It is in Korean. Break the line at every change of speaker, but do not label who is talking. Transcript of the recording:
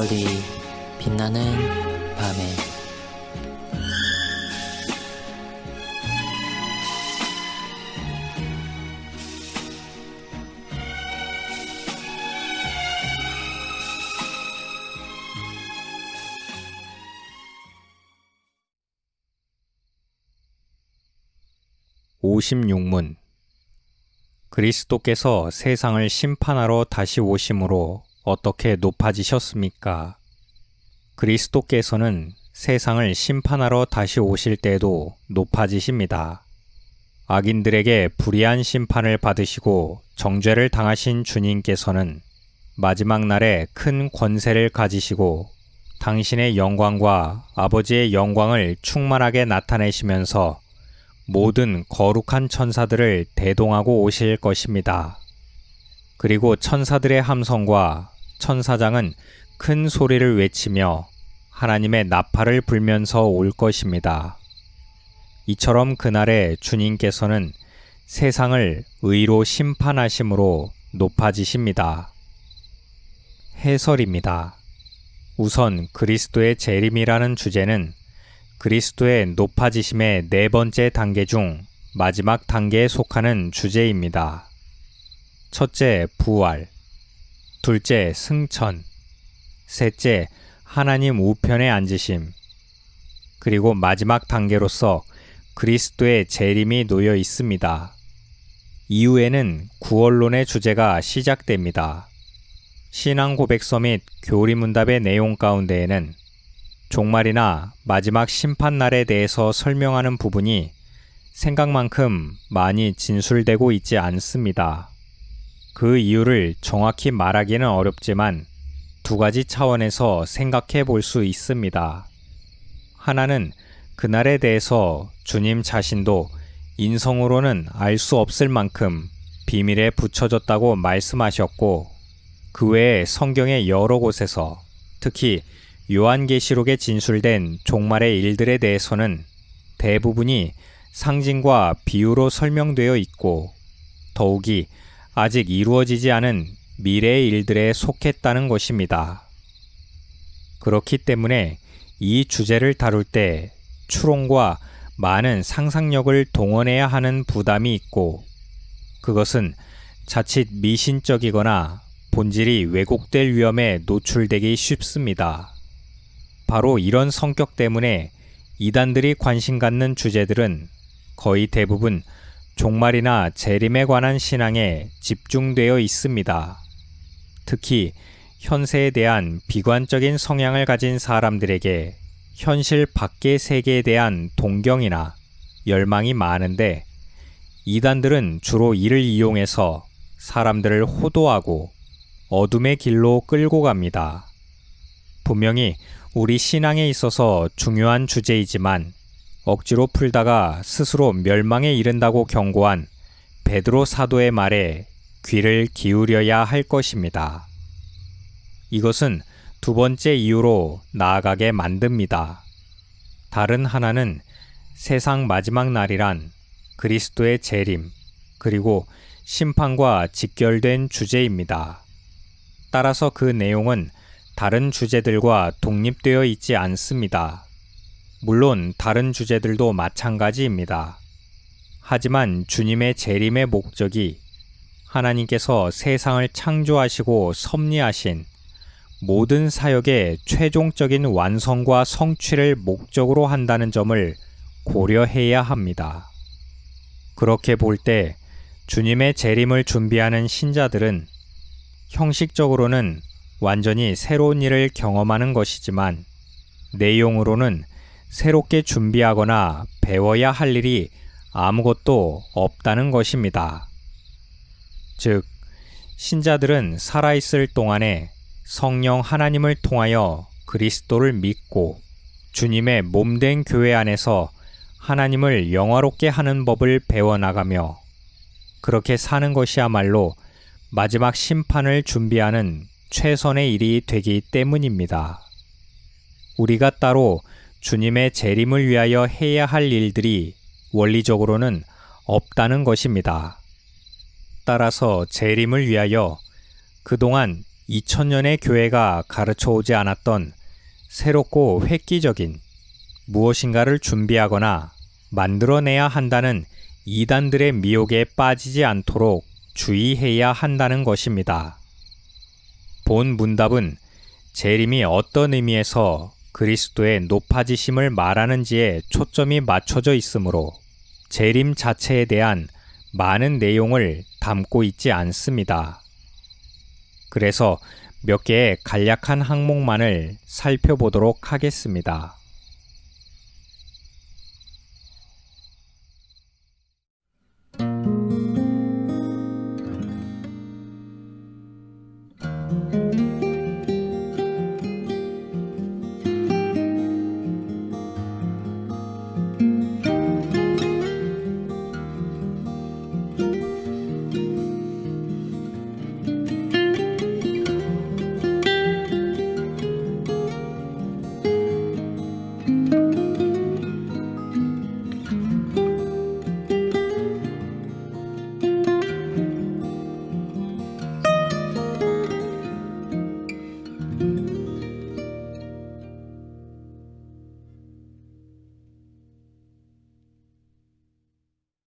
별이 빛나는 밤에.
오십육문. 그리스도께서 세상을 심판하러 다시 오심으로 어떻게 높아지셨습니까? 그리스도께서는 세상을 심판하러 다시 오실 때에도 높아지십니다. 악인들에게 불의한 심판을 받으시고 정죄를 당하신 주님께서는 마지막 날에 큰 권세를 가지시고 당신의 영광과 아버지의 영광을 충만하게 나타내시면서 모든 거룩한 천사들을 대동하고 오실 것입니다. 그리고 천사들의 함성과 천사장은 큰 소리를 외치며 하나님의 나팔을 불면서 올 것입니다. 이처럼 그날에 주님께서는 세상을 의로 심판하심으로 높아지십니다. 해설입니다. 우선 그리스도의 재림이라는 주제는 그리스도의 높아지심의 네 번째 단계 중 마지막 단계에 속하는 주제입니다. 첫째, 부활. 둘째, 승천. 셋째, 하나님 우편에 앉으심. 그리고 마지막 단계로서 그리스도의 재림이 놓여 있습니다. 이후에는 구원론의 주제가 시작됩니다. 신앙 고백서 및 교리문답의 내용 가운데에는 종말이나 마지막 심판날에 대해서 설명하는 부분이 생각만큼 많이 진술되고 있지 않습니다. 그 이유를 정확히 말하기는 어렵지만 두 가지 차원에서 생각해 볼 수 있습니다. 하나는 그날에 대해서 주님 자신도 인성으로는 알 수 없을 만큼 비밀에 붙여졌다고 말씀하셨고 그 외에 성경의 여러 곳에서 특히 요한계시록에 진술된 종말의 일들에 대해서는 대부분이 상징과 비유로 설명되어 있고 더욱이 아직 이루어지지 않은 미래의 일들에 속했다는 것입니다. 그렇기 때문에 이 주제를 다룰 때 추론과 많은 상상력을 동원해야 하는 부담이 있고 그것은 자칫 미신적이거나 본질이 왜곡될 위험에 노출되기 쉽습니다. 바로 이런 성격 때문에 이단들이 관심 갖는 주제들은 거의 대부분 종말이나 재림에 관한 신앙에 집중되어 있습니다. 특히 현세에 대한 비관적인 성향을 가진 사람들에게 현실 밖의 세계에 대한 동경이나 열망이 많은데 이단들은 주로 이를 이용해서 사람들을 호도하고 어둠의 길로 끌고 갑니다. 분명히 우리 신앙에 있어서 중요한 주제이지만 억지로 풀다가 스스로 멸망에 이른다고 경고한 베드로 사도의 말에 귀를 기울여야 할 것입니다. 이것은 두 번째 이유로 나아가게 만듭니다. 다른 하나는 세상 마지막 날이란 그리스도의 재림, 그리고 심판과 직결된 주제입니다. 따라서 그 내용은 다른 주제들과 독립되어 있지 않습니다. 물론 다른 주제들도 마찬가지입니다. 하지만 주님의 재림의 목적이 하나님께서 세상을 창조하시고 섭리하신 모든 사역의 최종적인 완성과 성취를 목적으로 한다는 점을 고려해야 합니다. 그렇게 볼 때 주님의 재림을 준비하는 신자들은 형식적으로는 완전히 새로운 일을 경험하는 것이지만 내용으로는 새롭게 준비하거나 배워야 할 일이 아무것도 없다는 것입니다. 즉, 신자들은 살아있을 동안에 성령 하나님을 통하여 그리스도를 믿고 주님의 몸된 교회 안에서 하나님을 영화롭게 하는 법을 배워나가며 그렇게 사는 것이야말로 마지막 심판을 준비하는 최선의 일이 되기 때문입니다. 우리가 따로 주님의 재림을 위하여 해야 할 일들이 원리적으로는 없다는 것입니다. 따라서 재림을 위하여 그동안 2000년의 교회가 가르쳐 오지 않았던 새롭고 획기적인 무엇인가를 준비하거나 만들어내야 한다는 이단들의 미혹에 빠지지 않도록 주의해야 한다는 것입니다. 본 문답은 재림이 어떤 의미에서 그리스도의 높아지심을 말하는지에 초점이 맞춰져 있으므로 재림 자체에 대한 많은 내용을 담고 있지 않습니다. 그래서 몇 개의 간략한 항목만을 살펴보도록 하겠습니다.